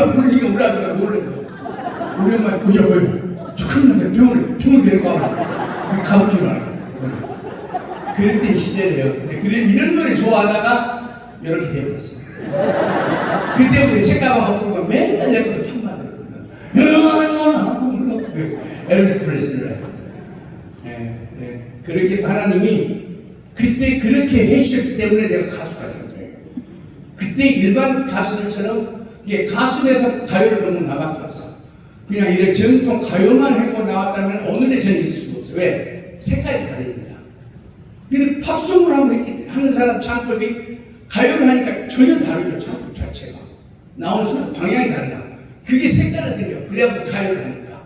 그러니까 불리가 우리 아버지가 놀란 거야. 우리 엄마, 뭐야, 뭐야. 저큰 놈이 병원에, 병원 데리고. 우리 가볼 줄 알아. 그랬던 시절이에요. 근데 그래, 이런 노래 좋아하다가 이렇게 되어버렸어요. 그때부터 책가방 갖고 가 맨날 내 것도 편만 들었거든. 엘비스 프레슬리. 예, 예. 그렇게 하나님이 그때 그렇게 해주셨기 때문에 내가 가수가 된 거예요. 그때 일반 가수들처럼 이게 가수 돼서 가요를 너무 나밖에 없어. 그냥 이런 전통 가요만 하고 나왔다면 오늘의 저는 있을 수가 없어. 왜? 색깔이 다르니까. 근데 팝송을 있기 하는 사람 창법이 가요를 하니까 전혀 다르죠. 창법 자체가. 나오는 순간 방향이 달라. 그게 색깔을 들여. 그래야 가요를 하니까.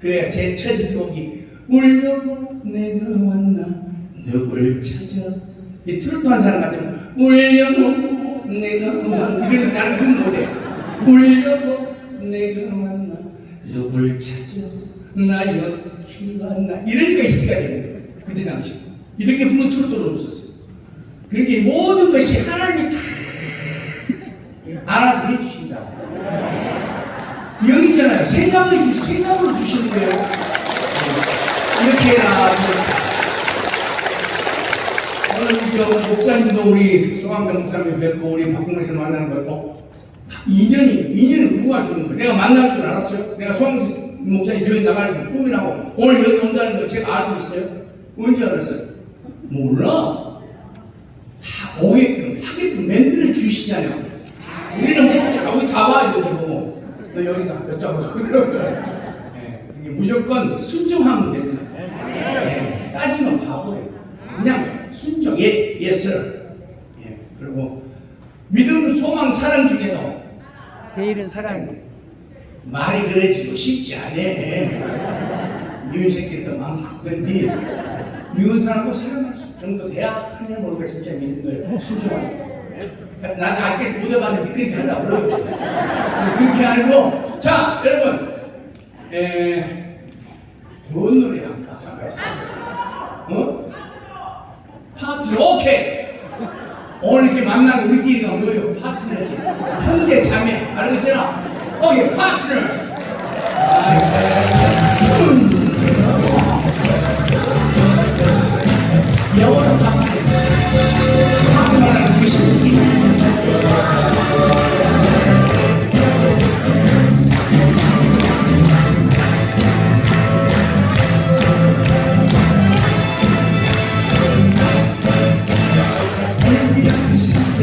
그래야 제첫 히트곡이 울려고 내가 왔나 누굴 찾아 이 트로트 한 사람 같으면 울려고 내가 이러는 나는 그건 못해 울려고 내가 왔나 누굴 찾아 나 여기 왔나. 이러니까 히트가 되는 거예요. 그때 당시. 이렇게 부른 트로트는 없었어요. 그렇게 모든 것이 하나님이 다 알아서 해주신다. 영이잖아요. 생각을 주, 생각으로 주시는 거예요. 이렇게 해라. 오늘 저 목사님도 우리 소강사 목사님 뵙고 우리 박공에서 만나는 거 어? 인연이 인연을 누가 주는 거야? 내가 만날 줄 알았어요? 내가 소강사 목사님 교회 나갈 줄 꿈이라고 오늘 여기 온다는 거 제가 알고 있어요? 언제 알았어요? 몰라. 다 오게끔 하게끔 만들어 주시잖아요. 우리는 모르니까 우리 다 봐야 되고 너 여기다 몇 장으로 예, 이게 무조건 순종하면 됩니다. 예, 따지면 바보예요. 그냥 순종, 예, 예스. 예, 그리고 믿음, 소망, 사랑 제일은 사랑. 말이 그래지고 쉽지 않아. 미운 새끼도 많고, 근데 미운 사람도 사랑할 수 정도 돼야 하나님 모르가 진짜 믿는 거예요. 순종하니까. 나도 아직까지 못 해봤는데 그렇게 하려고 그래요. 그렇게 알고, 자, 여러분, 에, 뭔 노래 할까? 가만히 있어. 어? 파트, 오케이! 오늘 이렇게 만난 우리끼리가 뭐예요? 파트너지. 형제, 자매. 알겠잖아? 오케이, 파트너.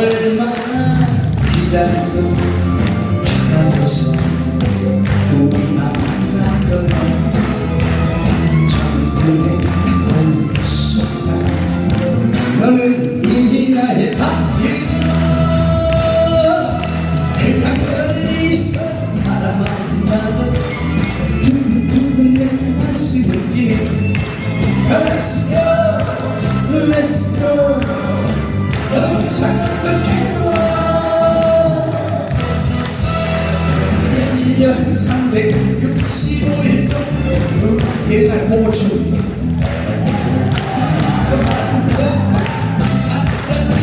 얼마나 기다렸어